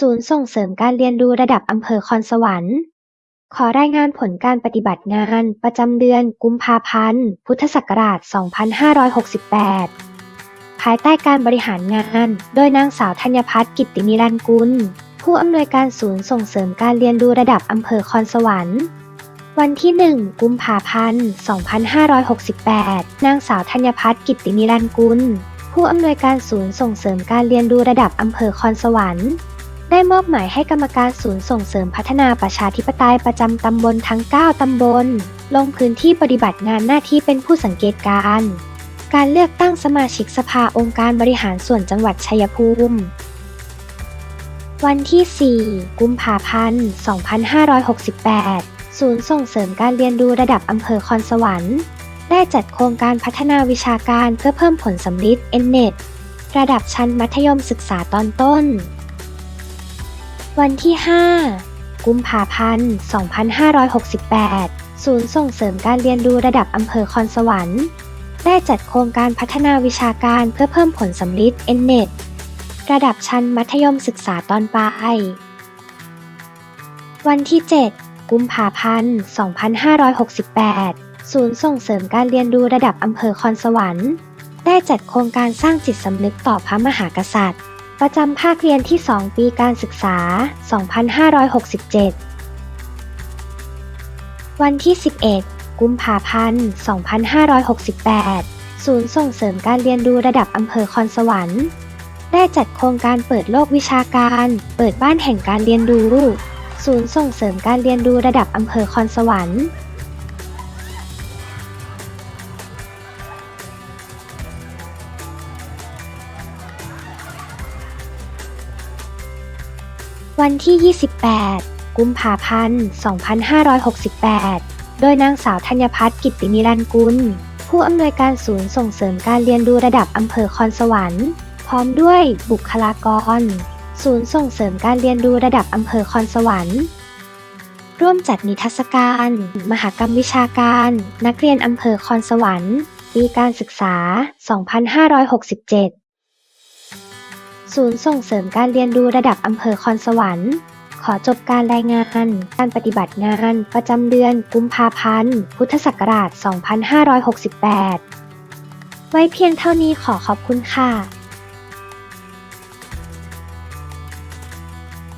ศูนย์ส่งเสริมการเรียนรู้ระดับอำเภอคอนสวรรค์ ขอรายงานผลการปฏิบัติงานประจำเดือนกุมภาพันธ์ พุทธศักราช 2568 ภายใต้การบริหารงาน โดยนางสาวธัญพัฒน์กิตตินิรันกุล ผู้อำนวยการศูนย์ส่งเสริมการเรียนรู้ระดับอำเภอคอนสวรรค์ วันที่ 1 กุมภาพันธ์ 2568 นางสาวธัญพัฒน์กิตตินิรันกุล ผู้อำนวยการศูนย์ส่งเสริมการเรียนรู้ระดับอำเภอคอนสวรรค์ ได้มอบหมายให้กรรมการศูนย์ส่งเสริมพัฒนาประชาธิปไตยประจำตำบลทั้ง 9 ตำบล ลงพื้นที่ปฏิบัติงานหน้าที่เป็นผู้สังเกตการณ์การเลือกตั้งสมาชิกสภาองค์การบริหารส่วนจังหวัดชัยภูมิ วันที่ 4 กุมภาพันธ์ 2568 ศูนย์ส่งเสริมการเรียนรู้ระดับอำเภอคอนสวรรค์ ได้จัดโครงการพัฒนาวิชาการเพื่อเพิ่มผลสำลิด NNET ระดับชั้นมัธยมศึกษาตอนต้น วันที่ 5 กุมภาพันธ์ 2568 ศูนย์ส่งเสริมการเรียนรู้ระดับอำเภอคอนสวรรค์ ได้จัดโครงการพัฒนาวิชาการเพื่อเพิ่มผลสำลิด NNET ระดับชั้นมัธยมศึกษาตอนปลาย วันที่ 7 กุมภาพันธ์ 2568 ศูนย์ส่งเสริมการเรียนรู้ระดับอำเภอคอนสวรรค์ ได้จัดโครงการสร้างจิตสำนึกต่อพระมหากษัตริย์ ประจำภาคเรียนที่ 2 ปีการศึกษา 2567 วันที่ 11 กุมภาพันธ์ 2568 ศูนย์ส่งเสริมการเรียนรู้ระดับอำเภอคอนสวรรค์ ได้จัดโครงการเปิดโลกวิชาการ เปิดบ้านแห่งการเรียนรู้ ศูนย์ส่งเสริมการเรียนรู้ระดับอำเภอคอนสวรรค์ วันที่ 28 กุมภาพันธ์ 2568 โดยนางสาวธัญพัฒน์กิตตินิรันกุล ผู้อำนวยการศูนย์ส่งเสริมการเรียนรู้ระดับอำเภอคอนสวรรค์ พร้อมด้วยบุคลากร ศูนย์ส่งเสริมการเรียนรู้ระดับอำเภอคอนสวรรค์ ร่วมจัดนิทรรศการ มหกรรมวิชาการ นักเรียนอำเภอคอนสวรรค์ปีการศึกษา 2567 ศูนย์ส่งเสริมการเรียนรู้ระดับอำเภอคอนสวรรค์ ขอจบการรายงาน การปฏิบัติงาน ประจำเดือนกุมภาพันธ์ พุทธศักราช 2568 ไว้เพียงเท่านี้ขอขอบคุณค่ะ